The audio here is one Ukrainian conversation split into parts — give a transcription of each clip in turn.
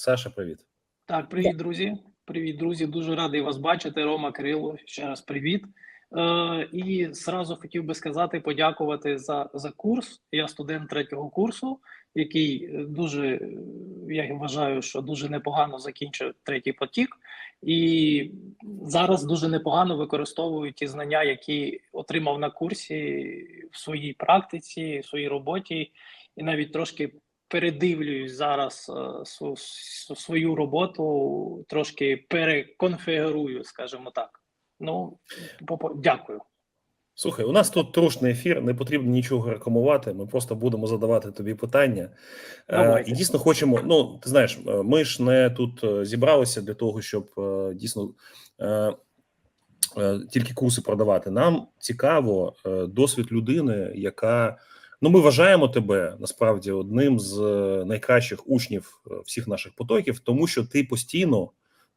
Саша, привіт. Так, привіт, друзі. Привіт, друзі. Дуже радий вас бачити. Рома Кирило. Ще раз привіт. Е, і зразу хотів би сказати, подякувати за, за курс. Я студент третього курсу, який е, дуже е, я вважаю, що дуже непогано закінчив третій потік, і зараз дуже непогано використовую ті знання, які отримав на курсі в своїй практиці, в своїй роботі, і навіть трошки передивлююсь зараз е, св- св- свою роботу, трошки переконфігурую, скажімо так. Ну, дякую. Слухай, у нас тут трушний ефір, не потрібно нічого рекламувати. Ми просто будемо задавати тобі питання. Е, Давайте. і дійсно хочемо. Ну, ти знаєш, е, ми ж не тут зібралися для того, щоб е, дійсно тільки курси продавати. Нам цікаво досвід людини, яка ну ми вважаємо тебе насправді одним з е, найкращих учнів е, всіх наших потоків, тому що ти постійно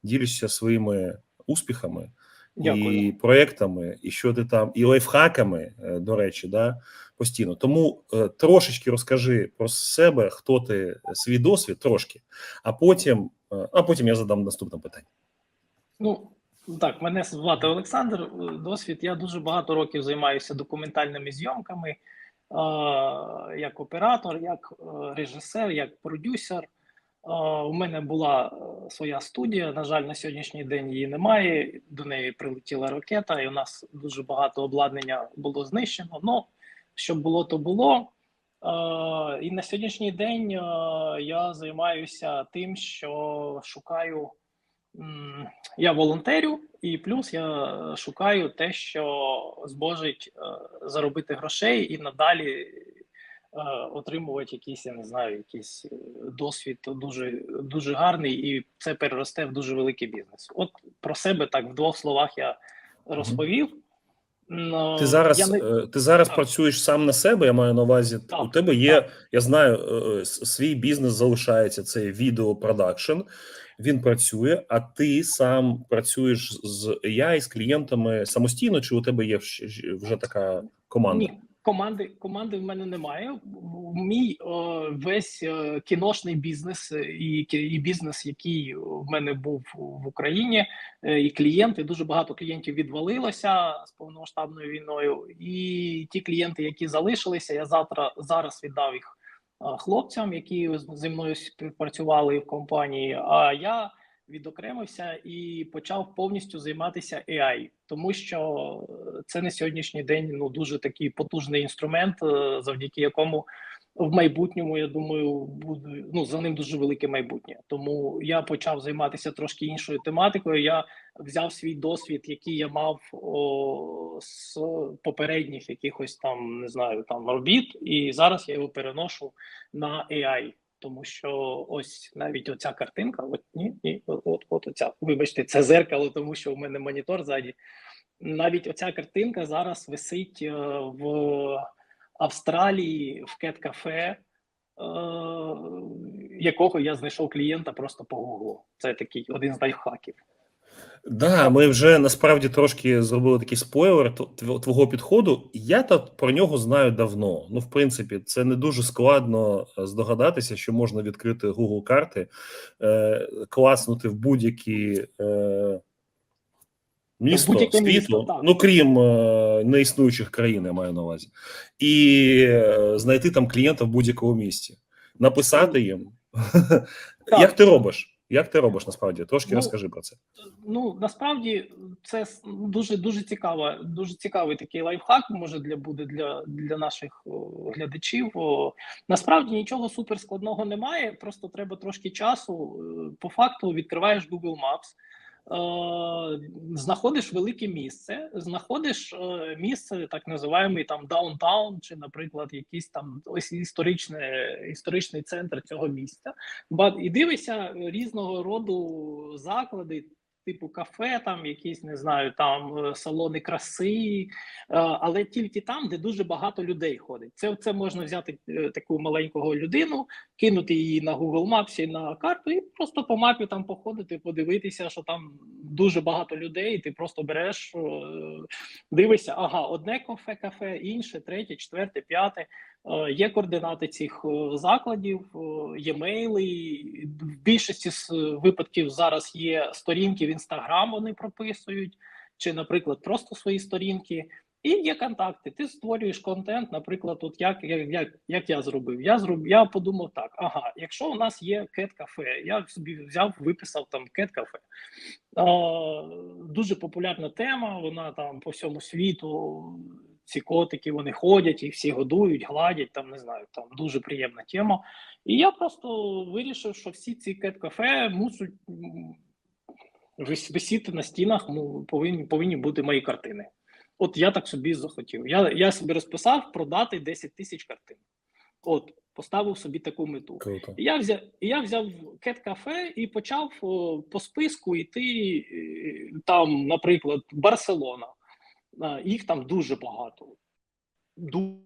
ділишся своїми успіхами. Дякую. і проектами, і що ти там, і лайфхаками, е, до речі, да, постійно. Тому трошечки розкажи про себе, хто ти, свій досвід, трошки, а потім, а потім я задам наступне питання. Ну так, мене звати Олександр. Досвід. Я дуже багато років займаюся документальними зйомками як оператор, як е, режисер, як продюсер. Е, у мене була е, своя студія. На жаль, на сьогоднішній день її немає. До неї прилетіла ракета, і у нас дуже багато обладнання було знищено. Ну, що було, то було. Е, і на сьогоднішній день е, я займаюся тим, що шукаю. Я волонтерю, і плюс я шукаю те, що зможуть е, заробити грошей і надалі е, отримувати якийсь, я не знаю, якийсь е, досвід дуже дуже гарний, і це переросте в дуже великий бізнес. От про себе так в двох словах я розповів. М, Ти зараз, я не... е, ти зараз Так. працюєш сам на себе. Я маю на увазі. Так, у тебе є, так. я знаю, е, свій бізнес залишається. Це відеопродакшн. Він працює, а ти сам працюєш з я і з клієнтами самостійно, чи у тебе є вж- вже така команда? Ні, команди, команди в мене немає. Мій о, весь е, кіношний бізнес е, і, і бізнес, який в мене був в Україні, е, і клієнти, дуже багато клієнтів відвалилося з повномасштабною війною. І ті клієнти, які залишилися, я завтра зараз віддав їх е, хлопцям, які зі мною співпрацювали в компанії. А я відокремився і почав повністю займатися AI, тому що е, це на сьогоднішній день ну дуже такий потужний інструмент, е, завдяки якому в майбутньому я думаю, буде ну за ним дуже велике майбутнє. Тому я почав займатися трошки іншою тематикою. Я взяв свій досвід, який я мав о, з попередніх якихось там не знаю там робіт, і зараз я його переношу на AI. Тому що ось навіть оця картинка, от ні, ні, от, от, оця, вибачте, це зеркало, тому що у мене монітор ззаді. Навіть оця картинка зараз висить е, в Австралії в кет-кафе, е, якого я знайшов клієнта просто по гуглу. Це такий один з лайфхаків. Да, ми вже насправді трошки зробили такий спойлер тв- тв- твого підходу. Я то про нього знаю давно. Ну, в принципі, це не дуже складно е, здогадатися, що можна відкрити Google карти, е, класнути в будь-які е, місто будь-яке світу, місто, ну крім е, неіснуючих країн, я маю на увазі, і е, знайти там клієнта в будь-якому місці, написати їм. Як ти робиш? Як ти робиш насправді? Трошки Ну, розкажи про це. Ну насправді це дуже дуже цікаво, дуже цікавий такий лайфхак. Може для буде для, для наших о, глядачів. О, насправді нічого суперскладного немає. Просто треба трошки часу. Е, По факту відкриваєш Google Maps. Е, Знаходиш велике місце, знаходиш е, місце, так називаємо там даунтаун, чи, наприклад, якийсь там ось історичне, історичний центр цього місця. Ба- І дивишся різного роду заклади, типу кафе, там якісь не знаю, там е, салони краси, е, але тільки там, де дуже багато людей ходить. Це, це можна взяти е, таку маленького людину, кинути її на Google Maps на карту і просто по мапі там походити, подивитися, що там дуже багато людей. і Ти просто береш, дивишся, ага, одне кафе, кафе, інше, третє, четверте, п'яте. Е, Є координати цих е, закладів, е, є мейли. В більшості з випадків зараз є сторінки в інстаграм. Вони прописують, чи, наприклад, просто свої сторінки. І є контакти. Ти створюєш контент. Наприклад, от як, як, як, як я зробив. Я зроб, я подумав так: ага, якщо у нас є кет-кафе, я собі взяв, виписав там кет-кафе. А, дуже популярна тема. Вона там по всьому світу. Ці котики вони ходять, їх всі годують, гладять. Там не знаю, там дуже приємна тема. І я просто вирішив, що всі ці кет-кафе мусять висіти на стінах. Ну, повинні повинні бути мої картини. От я так собі захотів. Я, я собі розписав продати 10 тисяч картин. От, поставив собі таку мету. Круто. І я взяв, я взяв кет-кафе і почав о, по списку йти е, там, наприклад, Барселона. А, Їх там дуже багато. Ду-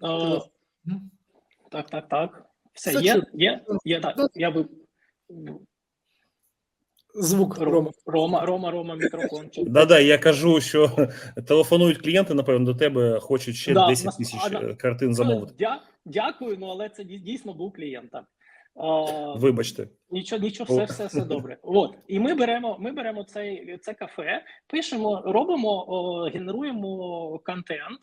Ось. Так, так, так. Все, Все є, є, є, так. Я би Звук, Рома. Рома, Рома, Рома, мікрофон. чи- Да-да, я кажу, що телефонують клієнти, напевно, до тебе, хочуть ще Да, 10 тисяч да. е, картин замовити. Дя, дякую, ну але це дійсно був клієнт. Так. Вибачте. Нічого, нічого, все, все, все добре. От і ми беремо, ми беремо цей це кафе, пишемо, робимо, о, генеруємо контент,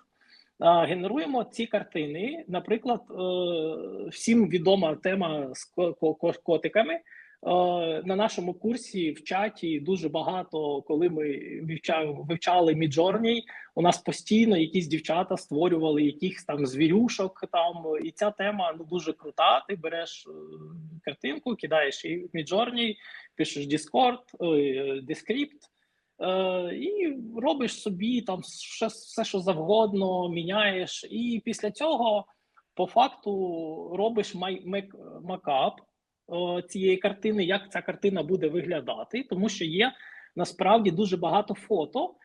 генеруємо ці картини. Наприклад, всім відома тема з ко- ко- ко- котиками. Е, На нашому курсі в чаті дуже багато, коли ми вивчали, вивчали Midjourney, у нас постійно якісь дівчата створювали якихось там звірюшок. Там і ця тема ну дуже крута. Ти береш е, картинку, кидаєш її в Midjourney, пишеш Discord, Descript, е, і робиш собі там все, все, що завгодно, міняєш. І після цього по факту робиш макап цієї картини, як ця картина буде виглядати, тому що є насправді дуже багато фото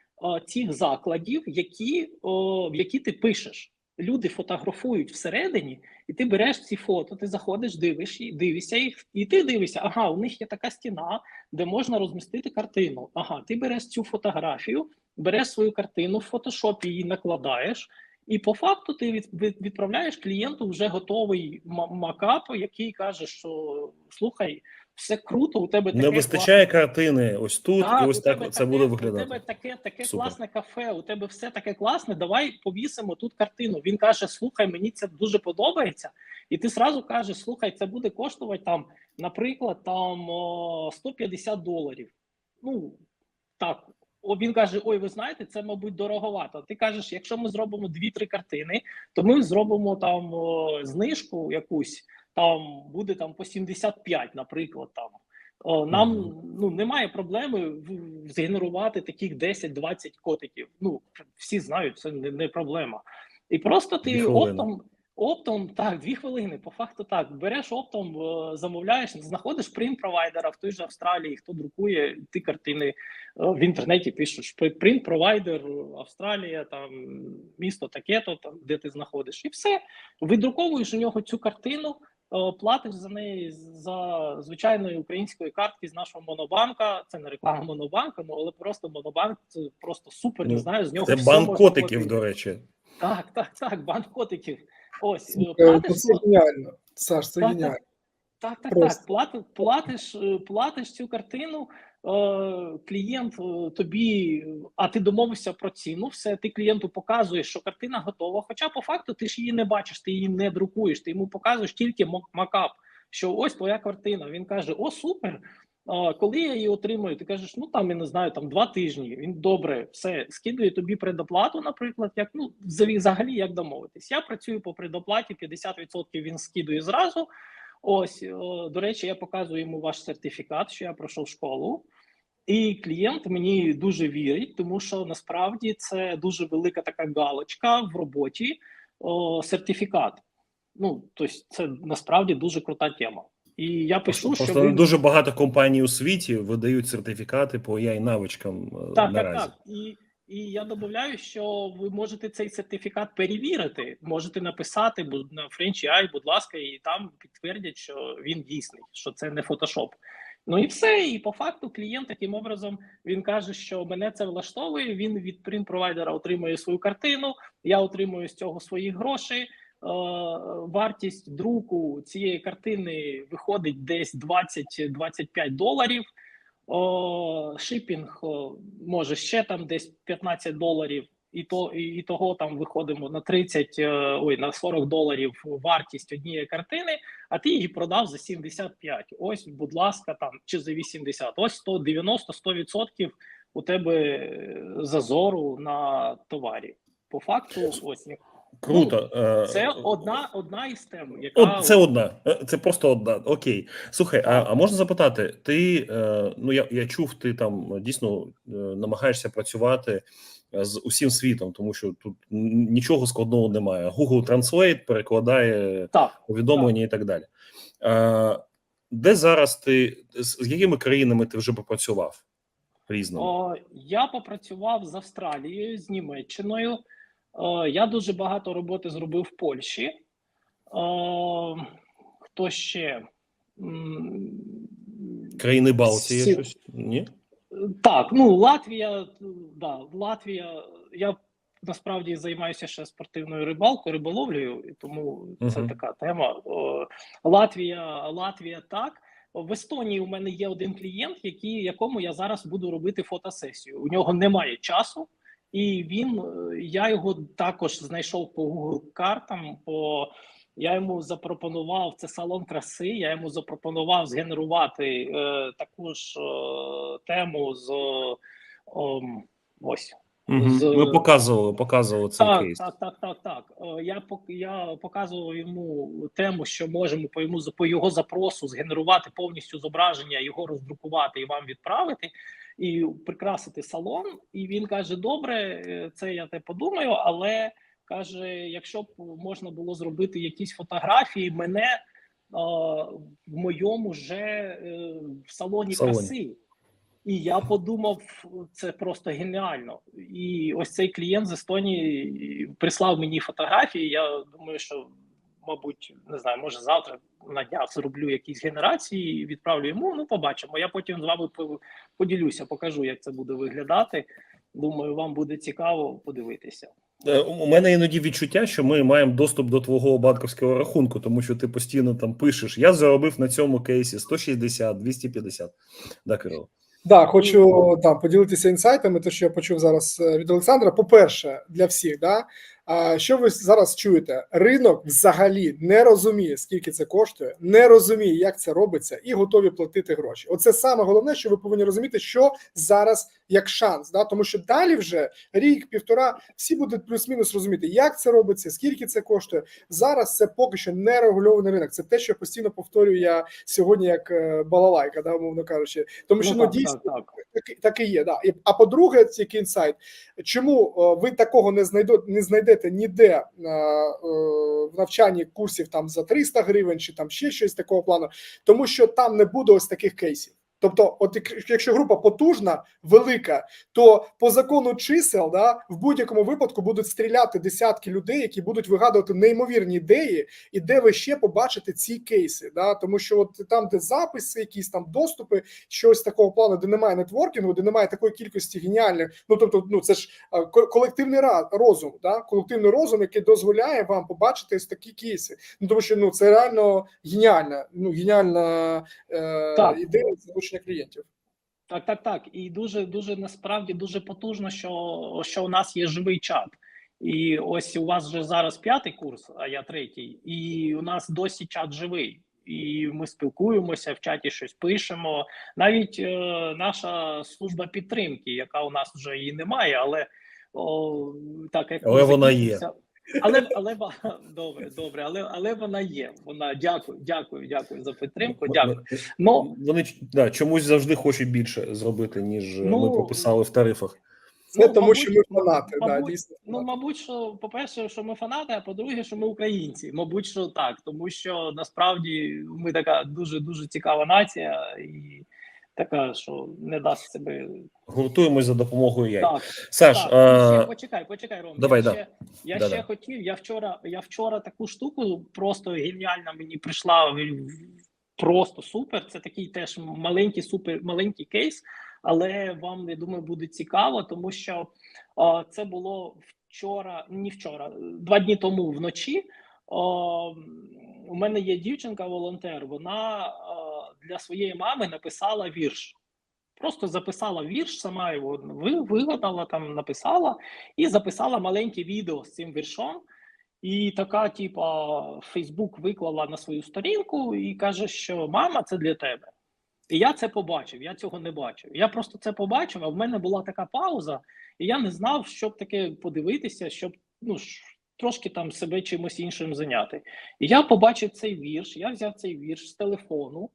цих закладів, які, о, в які ти пишеш. Люди фотографують всередині, і ти береш ці фото, ти заходиш, дивиш, дивишся їх, і ти дивишся, ага, у них є така стіна, де можна розмістити картину. Ага, ти береш цю фотографію, береш свою картину в фотошопі, її накладаєш, і по факту ти від, від- відправляєш клієнту вже готовий ма- макап, який каже, що слухай, все круто, у тебе таке Не вистачає картини ось тут, так, і ось так це таке- буде У тебе таке, таке Супер. класне кафе, у тебе все таке класне. Давай повісимо тут картину. Він каже: Слухай, мені це дуже подобається. І ти сразу кажеш: слухай, це буде коштувати там, наприклад, там о, 150 доларів. Ну так. О, він каже: Ой, ви знаєте, це мабуть дороговато. Ти кажеш, якщо ми зробимо 2-3 картини, то ми зробимо там о, знижку якусь. Там буде там по 75, наприклад, там о, нам ну немає проблеми згенерувати таких 10-20 котиків. Ну всі знають, це не, не проблема. І просто ти оптом, оптом, так, дві хвилини. По факту так. Береш оптом, е, замовляєш, знаходиш принт провайдера в той же Австралії, хто друкує ти картини е, в інтернеті. Пишеш принт провайдер Австралія, там місто таке-то, там де ти знаходиш, і все. Видруковуєш у нього цю картину. е, Платиш за неї за звичайної української картки з нашого монобанка. Це не реклама монобанка, ну але просто монобанк це просто супер. Ну, не знаю, з нього Це банк котиків, до речі. Так, так, так, банк котиків. Ось е, платиш, Це геніально. Саш, це Так, геніально. так, так, просто. так. Плати, платиш, е, платиш цю картину. е, Клієнт тобі, а ти домовився про ціну. Все, ти клієнту показуєш, що картина готова. Хоча по факту ти ж її не бачиш, ти її не друкуєш. Ти йому показуєш тільки макап. Що ось твоя картина. Він каже: О, супер! Коли я її отримую, ти кажеш, ну там я не знаю, там два тижні. Він добре, все скидує тобі предоплату, наприклад, як ну взагалі- як домовитись. Я працюю по предоплаті, 50% він скидує зразу. Ось до речі, я показую йому ваш сертифікат, що я пройшов школу. І клієнт мені дуже вірить, тому що насправді це дуже велика така галочка в роботі. О, сертифікат. Ну тобто, це насправді дуже крута тема. І я пишу, Просто, що ви... дуже багато компаній у світі видають сертифікати по ai навичкам е, Так, так, наразі. так. І, і я додаю, що ви можете цей сертифікат перевірити. Можете написати на French AI, будь ласка, і там підтвердять, що він дійсний, що це не фотошоп. Ну і все. І по факту клієнт таким образом він каже, що мене це влаштовує. Він від принт-провайдера отримує свою картину. Я отримую з цього свої гроші. Е, вартість друку цієї картини виходить десь 20-25 доларів. О, шипінг о, може ще там десь 15 доларів, і то і, того там виходимо на 30, е, ой, на 40 доларів вартість однієї картини, а ти її продав за 75. Ось, будь ласка, там чи за 80. Ось 190 100% у тебе е, зазору на товарі. По факту, ось Круто. Е, це одна одна із тем, яка це одна, Е, це просто одна. Окей. Слухай, а, а можна запитати, ти е, ну я, я чув, ти там дійсно намагаєшся працювати з усім світом, тому що тут нічого складного немає. Google Translate перекладає так. повідомлення і так далі. Е, де зараз ти з з якими країнами ти вже попрацював різними? О, я попрацював з Австралією, з Німеччиною. О, я дуже багато роботи зробив в Польщі. Хто ще? Країни Балтії Сі- щось? Ні? Так, ну Латвія, да, Латвія. Я насправді займаюся ще спортивною рибалкою, риболовлею, і тому це така тема. Латвія, Латвія, так. В Естонії у мене є один клієнт, який, якому я зараз буду робити фотосесію. У нього немає часу, і він е, я його також знайшов по Google картам. По я йому запропонував це салон краси. Я йому запропонував згенерувати е, таку ж е, тему з ом, ось Угу. З- Ми показували, показували цей так, кейс. так, так, так, так. Е, Я пок- я показував йому тему, що можемо по йому по його запросу згенерувати повністю зображення, його роздрукувати і вам відправити, і прикрасити салон. І він каже: Добре, е, це я те подумаю, але каже: якщо б можна було зробити якісь фотографії, мене е, в моєму же е, в салоні Салоні. краси. І я подумав, це просто геніально. І ось цей клієнт з Естонії прислав мені фотографії. Я думаю, що, мабуть, не знаю, може завтра на днях зроблю якісь генерації, відправлю йому. Ну, побачимо. Я потім з вами поділюся, покажу, як це буде виглядати. Думаю, вам буде цікаво подивитися. Е, У мене іноді відчуття, що ми маємо доступ до твого банківського рахунку, тому що ти постійно там пишеш: я заробив на цьому кейсі 160, 250. Да, Кирило? Да, хочу там поділитися інсайтами, те, що я почув зараз е, від Олександра. По-перше, для всіх, да, що ви зараз чуєте? Ринок взагалі не розуміє, скільки це коштує, не розуміє, як це робиться, і готові платити гроші. Оце саме головне, що ви повинні розуміти, що зараз як шанс, да, тому що далі вже рік, півтора, всі будуть плюс-мінус розуміти, як це робиться, скільки це коштує. Зараз це поки що не регульований ринок. Це те, що я постійно повторюю я сьогодні, як е, балалайка, да, умовно кажучи, тому що ну, так, дійсно так, так. Так, так і є. Да. І, а по-друге, який інсайт, чому е, ви такого не знайдете, не знайдете ніде е, е, в навчанні курсів там за 300 гривень чи там ще щось такого плану, тому що там не буде ось таких кейсів. Тобто, от як- якщо група потужна, велика, то по закону чисел, да, в будь-якому випадку будуть стріляти десятки людей, які будуть вигадувати неймовірні ідеї, і де ви ще побачите ці кейси. Да, тому що от там, де записи, якісь там доступи, щось такого плану, де немає нетворкінгу, де немає такої кількості геніальних. Ну тобто, ну це ж колективний розум, да, колективний розум, який дозволяє вам побачити ось такі кейси. Ну тому що ну це реально геніальна, ну геніальна е, Так. ідея залучення клієнтів. Так, так, так. І дуже, дуже насправді дуже потужно, що, що у нас є живий чат. І ось у вас вже зараз п'ятий курс, а я третій, і у нас досі чат живий. І ми спілкуємося в чаті, щось пишемо. Навіть е, наша служба підтримки, яка у нас вже її немає, але о, так як Але вона є. Але але ба- добре, добре, але але вона є. Вона дякую, дякую, дякую за підтримку. Дякую. Ну Вони да, чомусь завжди хочуть більше зробити, ніж е, ми Ну, прописали в тарифах. Це Ну, тому, мабуть, що ми фанати. да, мабуть, дійсно. Ну, мабуть, що по-перше, що ми фанати, а по-друге, що ми українці. Мабуть, що так, тому що насправді ми така дуже дуже цікава нація і така, що не дасть себе Гуртуємось за допомогою яй. так. Саш, так. а, ще, почекай, почекай, Ром. давай, я да. ще, я Да, ще да. хотів. Я вчора, я вчора таку штуку просто геніально мені прийшла просто супер. Це такий теж маленький, супер маленький кейс, але вам я думаю буде цікаво, тому що а, це було вчора, не вчора, два дні тому вночі. О, у мене є дівчинка-волонтер. Вона а, для своєї мами написала вірш. Просто записала вірш, сама його вигадала, там написала і записала маленьке відео з цим віршом. І така, типа, Фейсбук виклала на свою сторінку і каже, що мама, це для тебе. І я це побачив, я цього не бачив. Я просто це побачив, а в мене була така пауза, і я не знав, щоб таке подивитися, щоб ну, трошки там себе чимось іншим зайняти. І я побачив цей вірш, я взяв цей вірш з телефону,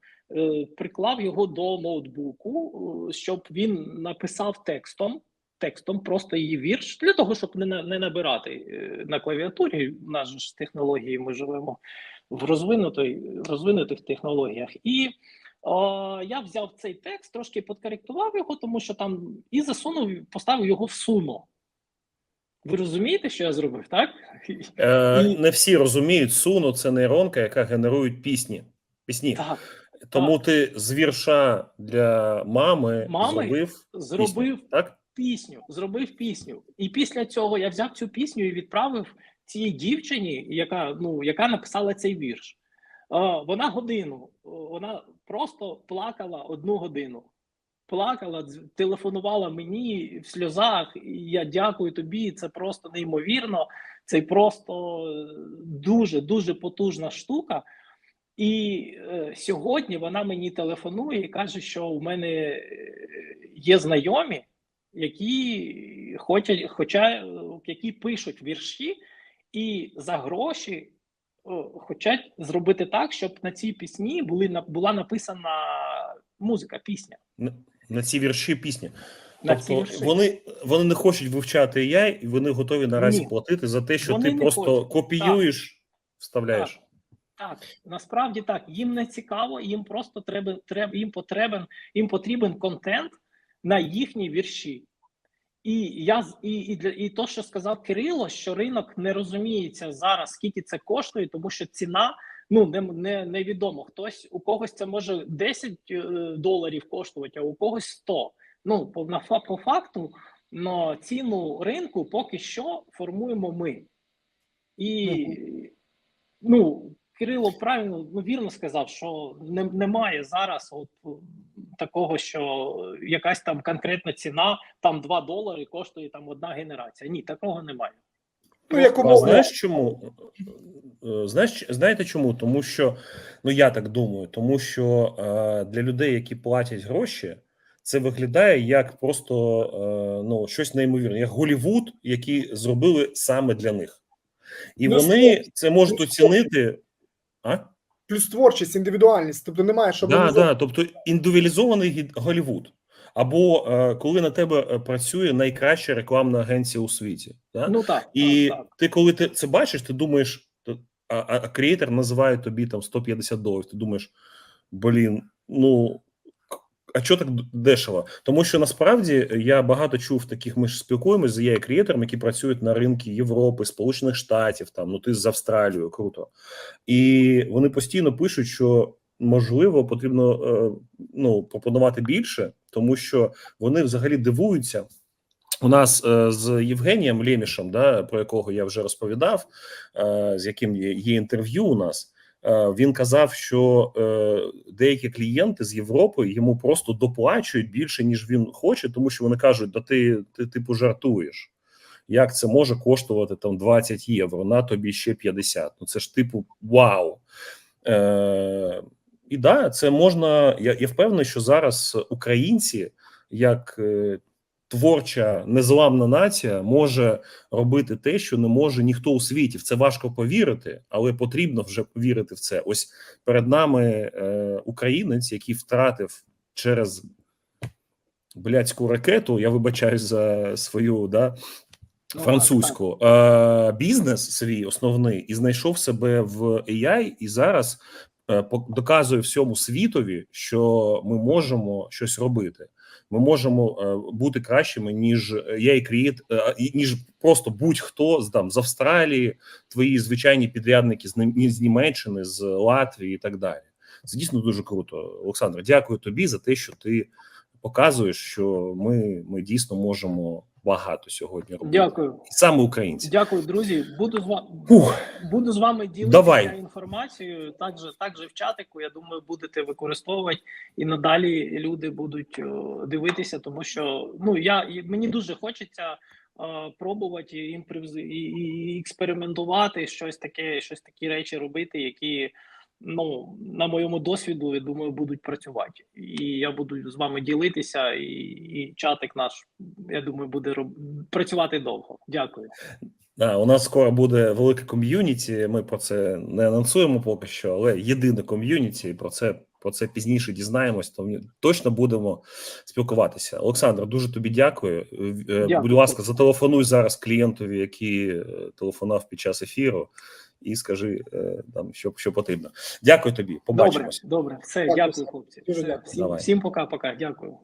приклав його до ноутбуку, е, щоб він написав текстом. Текстом просто її вірш для того, щоб не, не набирати е, на клавіатурі. У нас ж технології ми живемо в розвинутих технологіях. І о, я взяв цей текст, трошки подкоректував його, тому що там і засунув, поставив його в суно. Ви розумієте, що я зробив, так? Е, Не всі розуміють, суно це нейронка, яка генерує пісні. Пісні. Так, Тому ти з вірша для мами, Мами зробив зробив пісню, так? пісню, зробив пісню. І після цього я взяв цю пісню і відправив цій дівчині, яка ну яка написала цей вірш. Е, вона годину, е, вона просто плакала одну годину. Плакала, телефонувала мені в сльозах. І я дякую тобі. Це просто неймовірно. Це просто е, дуже дуже потужна штука. І е, сьогодні вона мені телефонує і каже, що у мене е, є знайомі, які хочуть, хоча е, які пишуть вірші, і за гроші о, хочуть зробити так, щоб на цій пісні були на- була написана музика, пісня. На, на ці вірші пісні. На Тобто вірші. вони, вони не хочуть вивчати AI, і вони готові наразі Ні. платити за те, що Вони ти просто хочуть. копіюєш, вставляєш. Так, насправді так. Їм не цікаво, їм просто треба, треба їм потрібен, їм потрібен контент на їхні вірші. І я і, і, для- і то, що сказав Кирило, що ринок не розуміється зараз, скільки це коштує, тому що ціна ну не, не невідомо. Хтось у когось це може 10 е, доларів коштувати, а у когось 100. Ну по на по факту, но ціну ринку поки що формуємо ми. І ну, Кирило правильно ну, вірно сказав, що не, немає зараз от такого, що якась там конкретна ціна, там 2 долари коштує там одна генерація. Ні, такого немає. Ну, як А знаєш чому? Е, Знаєш, знаєте чому? Тому що, ну я так думаю, тому що е, для людей, які платять гроші, це виглядає як просто е, ну, щось неймовірне, як Голівуд, які зробили саме для них. І Ну, вони це можуть оцінити. А? Плюс творчість, індивідуальність. Тобто немає, щоб Да, да, тобто індивідуалізований Голівуд. Або е, коли на тебе е, працює найкраща рекламна агенція у світі. Да? Ну так, І так, так. ти, коли ти це бачиш, ти думаєш, а, а, а креатор називає тобі там 150 доларів. Ти думаєш, блін, ну а чого так дешево? Тому що насправді я багато чув таких. Ми ж спілкуємося з є креаторами, які працюють на ринку Європи, Сполучених Штатів, там ну ти з Австралією, круто. І вони постійно пишуть, що можливо потрібно е, ну пропонувати більше, тому що вони взагалі дивуються. У нас е, з Євгенієм Лємішем, да, про якого я вже розповідав, е, з яким є інтерв'ю у нас. Е, Він казав, що е, деякі клієнти з Європи йому просто доплачують більше, ніж він хоче, тому що вони кажуть: да ти, ти типу жартуєш. Як це може коштувати там 20 євро, на тобі ще 50. Ну це ж типу вау. Е, і да, це можна. Я, я впевнений, що зараз українці, як е, творча незламна нація, може робити те, що не може ніхто у світі. В це важко повірити, але потрібно вже вірити в це. Ось перед нами е, українець, який втратив через блядську ракету. Я вибачаюсь за свою да, Ну, французьку е, бізнес свій основний і знайшов себе в AI, і зараз е, доказує всьому світові, що ми можемо щось робити. Ми можемо е, бути кращими, ніж я і крієт, е, ніж просто будь-хто з там з Австралії, твої звичайні підрядники з з Німеччини, з Латвії і так далі. Це дійсно дуже круто. Олександр, дякую тобі за те, що ти показуєш, що ми, ми дійсно можемо багато сьогодні робити. Дякую, саме українці. дякую, друзі. Буду з вами. Фух. Буду з вами ділитися Давай. інформацією. Також, також в чатику. Я думаю, будете використовувати і надалі люди будуть дивитися, тому що ну я і мені дуже хочеться пробувати імпровіз- і, і експериментувати щось таке, щось такі речі робити, які ну на моєму досвіду я думаю будуть працювати. І я буду з вами ділитися, і, і чатик наш я думаю буде роб... працювати довго. Дякую. Да, у нас скоро буде велике ком'юніті. Ми про це не анонсуємо поки що, але єдине ком'юніті, і про це про це пізніше дізнаємось. То точно будемо спілкуватися. Олександр, дуже тобі дякую. Е, Дякую. Будь ласка, зателефонуй зараз клієнтові, який е, телефонував під час ефіру, і скажи е, там, що, що потрібно. Дякую тобі. Добре, Побачимось. добре, все, Дякую, дякую, хлопці. Все. Всім, всім пока-пока. Дякую.